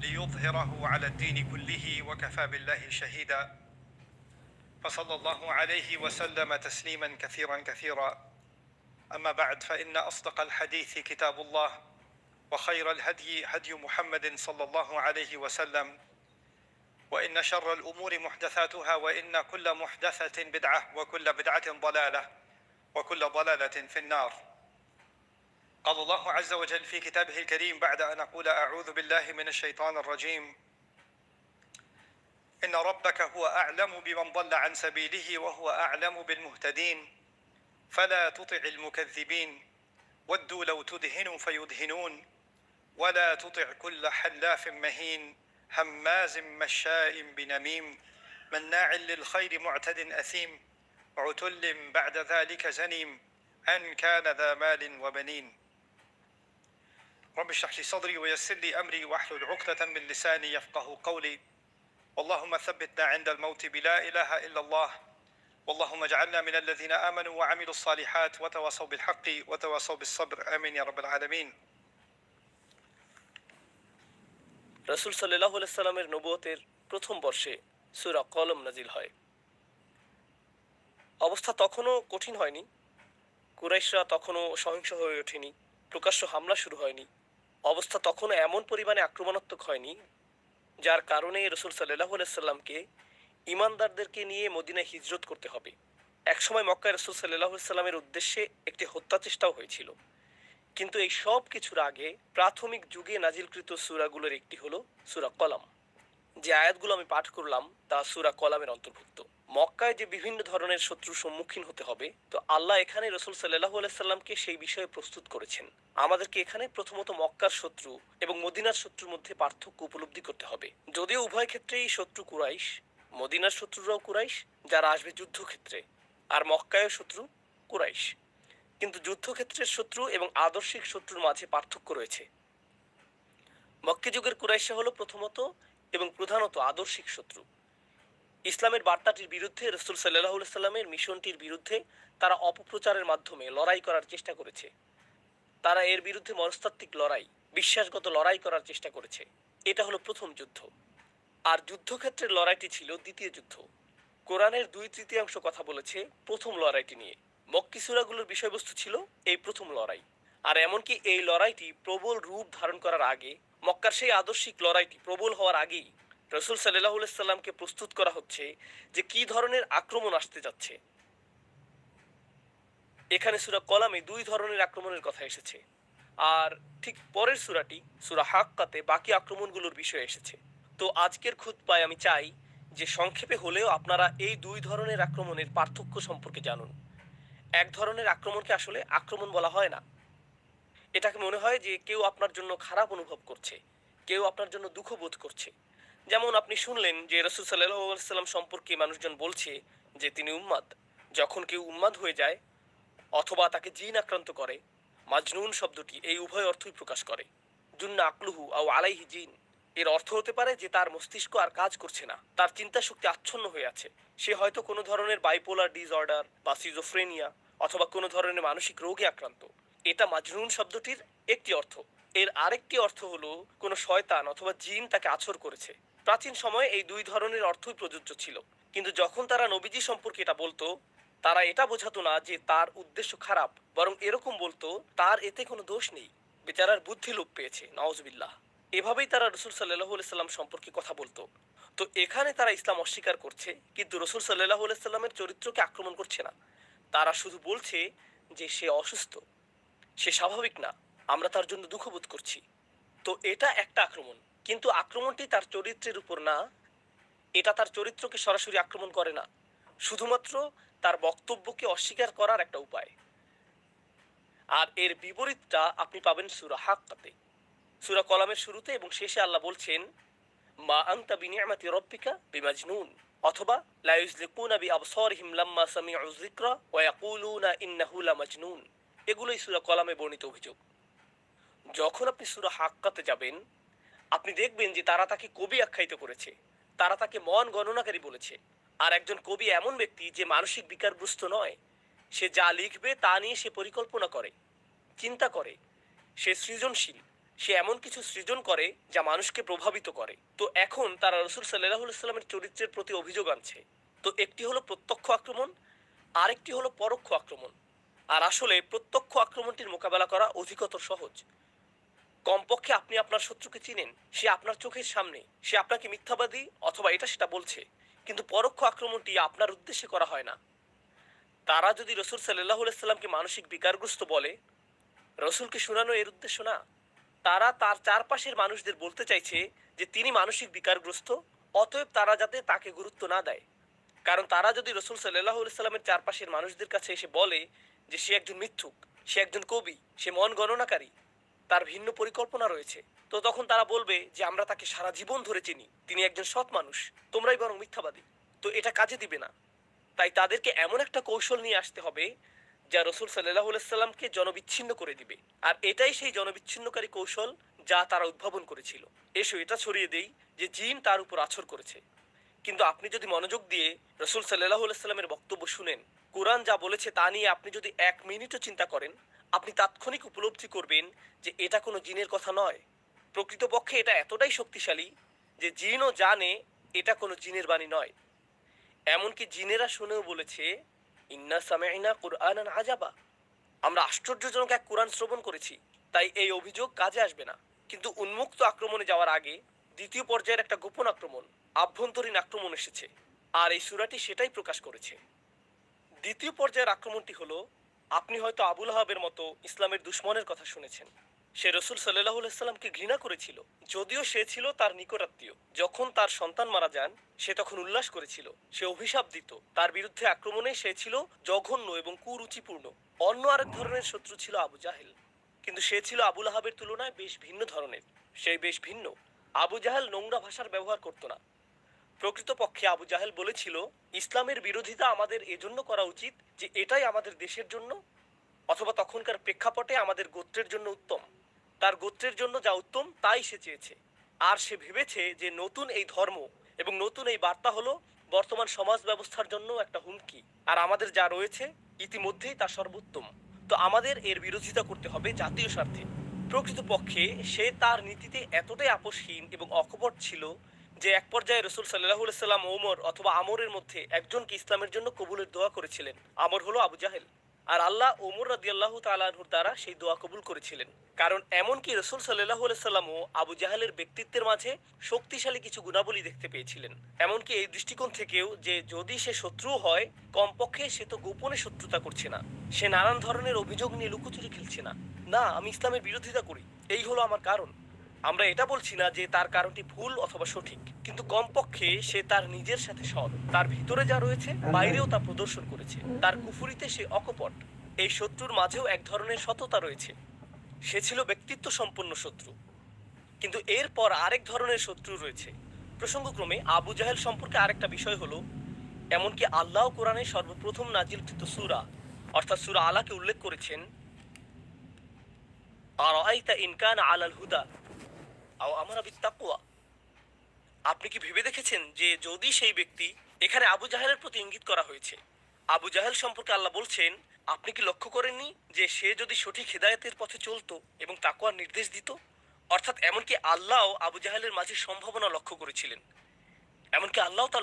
ليظهره على الدين كله وكفى بالله شهيدا. فصلى الله عليه وسلم تسليما كثيرا كثيرا. أما بعد فإن أصدق الحديث كتاب الله وخير الهدي هدي محمد صلى الله عليه وسلم. وإن شر الأمور محدثاتها وإن كل محدثة بدعة وكل بدعة ضلالة وكل ضلالة في النار. قال الله عز وجل في كتابه الكريم بعد أن أقول أعوذ بالله من الشيطان الرجيم. إن ربك هو أعلم بمن ضل عن سبيله وهو أعلم بالمهتدين. فلا تطع المكذبين. ودوا لو تدهنوا فيدهنون. ولا تطع كل حلاف مهين. هماز مشاء بنميم. مناع للخير معتد أثيم. عتل بعد ذلك زنيم. أن كان ذا مال وبنين. رب اشرح لي صدري ويسر لي امري واحلل عقدة من لساني يفقه قولي اللهم ثبتنا عند الموت بلا اله الا الله واللهم اجعلنا من الذين امنوا وعملوا الصالحات وتواصوا بالحق وتواصوا بالصبر امين يا رب العالمين রসুল সাল্লাহ সাল্লামের নবুয়তের প্রথম বর্ষে সুরা কলম নাজিল হয় অবস্থা তখনও কঠিন হয়নি কুরাইশরা তখনও সহিংস হয়ে ওঠেনি প্রকাশ্য হামলা শুরু হয়নি অবস্থা তখনও এমন পরিমাণে আক্রমণাত্মক হয়নি, যার কারণে রসুল সাল্লাহ সাল্লামকে ইমানদারদেরকে নিয়ে মদিনায় হিজরত করতে হবে। একসময় মক্কায় রসুল সাল্লাহ সাল্লামের উদ্দেশ্যে একটি হত্যা চেষ্টাও হয়েছিল। কিন্তু এই সব কিছুর আগে প্রাথমিক যুগে নাজিলকৃত সুরাগুলোর একটি হলো সুরা কলাম। যে আয়াতগুলো আমি পাঠ করলাম, তা সুরা কলামের অন্তর্ভুক্ত। মক্কায় যে বিভিন্ন ধরনের শত্রুর সম্মুখীন হতে হবে, তো আল্লাহ এখানে রসুল সাল্লাহ সাল্লামকে সেই বিষয়ে প্রস্তুত করেছেন। আমাদেরকে এখানে প্রথমত মক্কার শত্রু এবং মদিনার শত্রুর মধ্যে পার্থক্য উপলব্ধি করতে হবে। যদিও উভয় ক্ষেত্রেই শত্রু কুরাইশ, মদিনার শত্রুরাও কুরাইশ, যারা আসবে যুদ্ধক্ষেত্রে, আর মক্কায় শত্রু কুরাইশ। কিন্তু যুদ্ধক্ষেত্রের শত্রু এবং আদর্শিক শত্রুর মাঝে পার্থক্য রয়েছে। মক্কে যুগের কুরাইশা হলো প্রথমত এবং প্রধানত আদর্শিক শত্রু। ইসলামের বার্তাটির বিরুদ্ধে রসুল সাল্লাহ সাল্লামের মিশনটির বিরুদ্ধে তারা অপপ্রচারের মাধ্যমে লড়াই করার চেষ্টা করেছে। তারা এর বিরুদ্ধে মনস্তাত্ত্বিক লড়াই, বিশ্বাসগত লড়াই করার চেষ্টা করেছে। এটা হলো প্রথম যুদ্ধ। আর যুদ্ধক্ষেত্রের লড়াইটি ছিল দ্বিতীয় যুদ্ধ। কোরআনের দুই তৃতীয়াংশ কথা বলেছে প্রথম লড়াইটি নিয়ে। মক্কি সুরাগুলোর বিষয়বস্তু ছিল এই প্রথম লড়াই। আর এমনকি এই লড়াইটি প্রবল রূপ ধারণ করার আগে, মক্কার সেই আদর্শিক লড়াইটি প্রবল হওয়ার আগেই রসুল সাল্লাহ সাল্লামকে প্রস্তুত করা হচ্ছে যে কি ধরনের আক্রমণ আসতে যাচ্ছে। এখানে সুরা কলামে দুই ধরনের আক্রমণের কথা এসেছে। আর ঠিক পরের সুরাটি, সুরা হাক্কাতে বাকি আক্রমণগুলোর বিষয়ে এসেছে। তো আজকের খুতপায় আমি চাই যে সংক্ষেপে হলেও আপনারা এই দুই ধরনের আক্রমণের পার্থক্য সম্পর্কে জানুন। এক ধরনের আক্রমণকে আসলে আক্রমণ বলা হয় না। এটাকে মনে হয় যে কেউ আপনার জন্য খারাপ অনুভব করছে, কেউ আপনার জন্য দুঃখ বোধ করছে। যেমন আপনি শুনলেন যে রসুল সাল্লাহ সাল্লাম সম্পর্কে মানুষজন বলছে যে তিনি উম্মাদ। যখন কেউ উম্মাদ হয়ে যায় অথবা তাকে জিন আক্রান্ত করে, মাজনুন শব্দটি এই উভয় অর্থই প্রকাশ করে। জুন্না আকলুহু আও আলাইহি জিন। এর অর্থ হতে পারে যে তার মস্তিষ্ক আর কাজ করছে না। তার চিন্তা শক্তি আচ্ছন্ন হয়ে আছে। সে হয়তো কোনো ধরনের বাইপোলার ডিসঅর্ডার বা সিজোফ্রেনিয়া অথবা কোনো ধরনের মানসিক রোগে আক্রান্ত। এটা মাজনুন শব্দটির একটি অর্থ। এর আরেকটি অর্থ হলো কোনো শয়তান অথবা জিন তাকে আছর করেছে। প্রাচীন সময়ে এই দুই ধরনের অর্থই প্রযোজ্য ছিল। কিন্তু যখন তারা নবীজি সম্পর্কে এটা বলতো, তারা এটা বোঝাতো না যে তার উদ্দেশ্য খারাপ, বরং এরকম বলতো, তার এতে কোনো দোষ নেই। বেচারার বুদ্ধি লোপ পেয়েছে নওয়াজবিল্লাহ এভাবেই তারা রসুল সাল্লাহ সাল্লাম সম্পর্কে কথা বলতো। তো এখানে তারা ইসলাম অস্বীকার করছে, কিন্তু রসুল সাল্লাহ সাল্লামের চরিত্রকে আক্রমণ করছে না। তারা শুধু বলছে যে সে অসুস্থ, সে স্বাভাবিক না, আমরা তার জন্য দুঃখবোধ করছি। তো এটা একটা আক্রমণ। কিন্তু আক্রমণটি তার চরিত্রের উপর না। এটা তার চরিত্রকে সরাসরি আক্রমণ করে না। শুধুমাত্র তার বক্তব্যকে অস্বীকার করার একটা উপায়। আর এর বিপরীতটা আপনি পাবেন সুরা হাক্কাতে। সুরা কলামের শুরুতে এবং শেষে আল্লাহ বলছেন, মা আংতা বিনিয়ামাতি রব্বিকা বিমাজনুন অথবা, লা ইউজলিকুনা বিআবসারিহিম লাম্মা সামিউ যিকরা ওয়া ইয়াকুলুনা ইন্নাহু লামাজনুন এগুলোই সুরা কলামে বর্ণিত অভিযোগ। যখন আপনি সুরা হাক্কাতে যাবেন আপনি দেখবেন যে তারা তাকে কবি আখ্যায়িত করেছে। তারা তাকে মন গণনাকারী বলেছে। আর একজন কবি এমন ব্যক্তি যে মানসিক বিকারগ্রস্ত নয়, সে যা লিখবে তা নিয়ে সে পরিকল্পনা করে, চিন্তা করে। সে সৃজনশীল, সে এমন কিছু সৃজন করে যা মানুষকে প্রভাবিত করে। তো এখন তারা রসুল সাল্লাহ সাল্লামের চরিত্রের প্রতি অভিযোগ আনছে। তো একটি হলো প্রত্যক্ষ আক্রমণ, আরেকটি হলো পরোক্ষ আক্রমণ। আর আসলে প্রত্যক্ষ আক্রমণটির মোকাবেলা করা অধিকতর সহজ। কমপক্ষে আপনি আপনার শত্রুকে চিনেন, সে আপনার চোখের সামনে, সে আপনাকে মিথ্যাবাদী অথবা এটা সেটা বলছে, কিন্তু পরোক্ষ আক্রমণটি আপনার উদ্দেশ্যে করা হয় না। তারা যদি রসুল সাল্লাহ সাল্লামকে মানসিক বিকারগ্রস্ত বলে, রসুলকে শোনানো এর উদ্দেশ্য না। তারা তার চারপাশের মানুষদের বলতে চাইছে যে তিনি মানসিক বিকারগ্রস্ত, অতএব তারা যাতে তাকে গুরুত্ব না দেয়। কারণ তারা যদি রসুল সাল্লাহ সাল্লামের চারপাশের মানুষদের কাছে এসে বলে যে সে একজন মিথ্যুক, সে একজন কবি, সে মন গণনাকারী তার ভিন্ন পরিকল্পনা রয়েছে। তো তখন তারা বলবে যে, আমরা তাকে সারা জীবন ধরে চিনি। তিনি একজন সৎ মানুষ। তোমরাই বরং মিথ্যাবাদী। তো এটা কাজে দিবে না। তাই তাদেরকে এমন একটা কৌশল নিয়ে আসতে হবে, যা রসুল সাল্লাহ সাল্লামকে জনবিচ্ছিন্ন করে দিবে। আর এটাই সেই জনবিচ্ছিন্নকারী কৌশল যা তারা উদ্ভাবন করেছিল। এসো, এটা ছড়িয়ে দেই যে, জিন তার উপর আছর করেছে। কিন্তু আপনি যদি মনোযোগ দিয়ে রসুল সাল্লাহ সাল্লামের বক্তব্য শুনেন, কোরআন যা বলেছে তা নিয়ে আপনি যদি এক মিনিটও চিন্তা করেন আপনি তাৎক্ষণিক উপলব্ধি করবেন যে এটা কোনো জিনের কথা নয়। প্রকৃতপক্ষে এটা এতটাই শক্তিশালী যে জিনও জানে এটা কোনো জিনের বাণী নয়। এমনকি জিনেরা শুনেও বলেছে, ইন্না সামাইনা কুরআন আজাবা। আমরা আশ্চর্যজনক এক কোরআন শ্রবণ করেছি, তাই এই অভিযোগ কাজে আসবে না। কিন্তু উন্মুক্ত আক্রমণে যাওয়ার আগে দ্বিতীয় পর্যায়ের একটা গোপন আক্রমণ, আভ্যন্তরীণ আক্রমণ এসেছে, আর এই সুরাটি সেটাই প্রকাশ করেছে। দ্বিতীয় পর্যায়ের আক্রমণটি হলো আপনি হয়তো আবুল আহাবের মতো ইসলামের দুশ্মনের কথা শুনেছেন। সে রসুল সাল্লাহ সাল্লামকে ঘৃণা করেছিল, যদিও সে ছিল তার নিকটাত্মীয়। যখন তার সন্তান মারা যান, সে তখন উল্লাস করেছিল, সে অভিশাপ দিত। তার বিরুদ্ধে আক্রমণে সে ছিল জঘন্য এবং কুরুচিপূর্ণ। অন্য আরেক ধরনের শত্রু ছিল আবু জাহেল। কিন্তু সে ছিল আবুল আহাবের তুলনায় বেশ ভিন্ন ধরনের। সে বেশ ভিন্ন। আবু জাহেল নোংরা ভাষার ব্যবহার করত না। প্রকৃতপক্ষে আবু জাহেল বলেছিল, ইসলামের বিরোধিতা আমাদের এজন্য করা উচিত যে এটাই আমাদের দেশের জন্য, অথবা তখনকার প্রেক্ষাপটে আমাদের গোত্রের জন্য উত্তম। তার গোত্রের জন্য যা উত্তম, তাই সে চেয়েছে। আর সে ভেবেছে যে নতুন এই ধর্ম এবং নতুন এই বার্তা হলো বর্তমান সমাজ ব্যবস্থার জন্য একটা হুমকি। আর আমাদের যা রয়েছে, ইতিমধ্যেই তা সর্বোত্তম। তো আমাদের এর বিরোধিতা করতে হবে জাতীয় স্বার্থে। প্রকৃতপক্ষে সে তার নীতিতে এতটাই আপোষহীন এবং অকপট ছিল যে এক পর্যায়ে রসুল সাল্লাহ সাল্লাম ওমর অথবা আমরের মধ্যে একজনকে ইসলামের জন্য কবুলের দোয়া করেছিলেন। আমর হলো আবু জাহেল। আর আল্লাহ ওমর রাদিয়াল্লাহ তালাহুর দ্বারা সেই দোয়া কবুল করেছিলেন। কারণ এমনকি রসুল সাল্লাহ সাল্লামও আবু জাহেলের ব্যক্তিত্বের মাঝে শক্তিশালী কিছু গুণাবলী দেখতে পেয়েছিলেন। এমনকি এই দৃষ্টিকোণ থেকেও যে যদি সে শত্রু হয়, কমপক্ষে সে তো গোপনে শত্রুতা করছে না। সে নানান ধরনের অভিযোগ নিয়ে লুকোচুরি খেলছে না। না, আমি ইসলামের বিরোধিতা করি। এই হলো আমার কারণ। আমরা এটা বলছি না যে তার কারণটি ভুল অথবা সঠিক কিন্তু কমপক্ষে সে তার নিজের সাথে সৎ। তার ভিতরে যা রয়েছে বাইরেও তা প্রদর্শন করেছে। তার কুফুরিতে সে অকপট। এই শত্রুর মাঝেও এক ধরনের সততা রয়েছে। সে ছিল ব্যক্তিত্ব সম্পন্ন শত্রু। কিন্তু এরপর আরেক ধরনের শত্রু রয়েছে। প্রসঙ্গক্রমে আবু জাহেল সম্পর্কে আরেকটা বিষয় হলো এমনকি আল্লাহ কোরআনে সর্বপ্রথম নাজিলকৃত সুরা অর্থাৎ সুরা আলাকে উল্লেখ করেছেন আর আইতা ইনকান আলাল হুদা? আও আমরা আপনি কি ভেবে দেখেছেন যে যদি সেই ব্যক্তি এখানে আবু জাহেলের প্রতি ইঙ্গিত করা হয়েছে, আবু জাহেল সম্পর্কে আল্লাহ বলছেন, আপনি কি লক্ষ্য করেননি যে সে যদি সঠিক হেদায়তের পথে চলতো এবং তাকুয়ার নির্দেশ দিত? অর্থাৎ এমনকি আল্লাহ আবু জাহেলের মাঝে সম্ভাবনা লক্ষ্য করেছিলেন। এমনকি আল্লাহ তা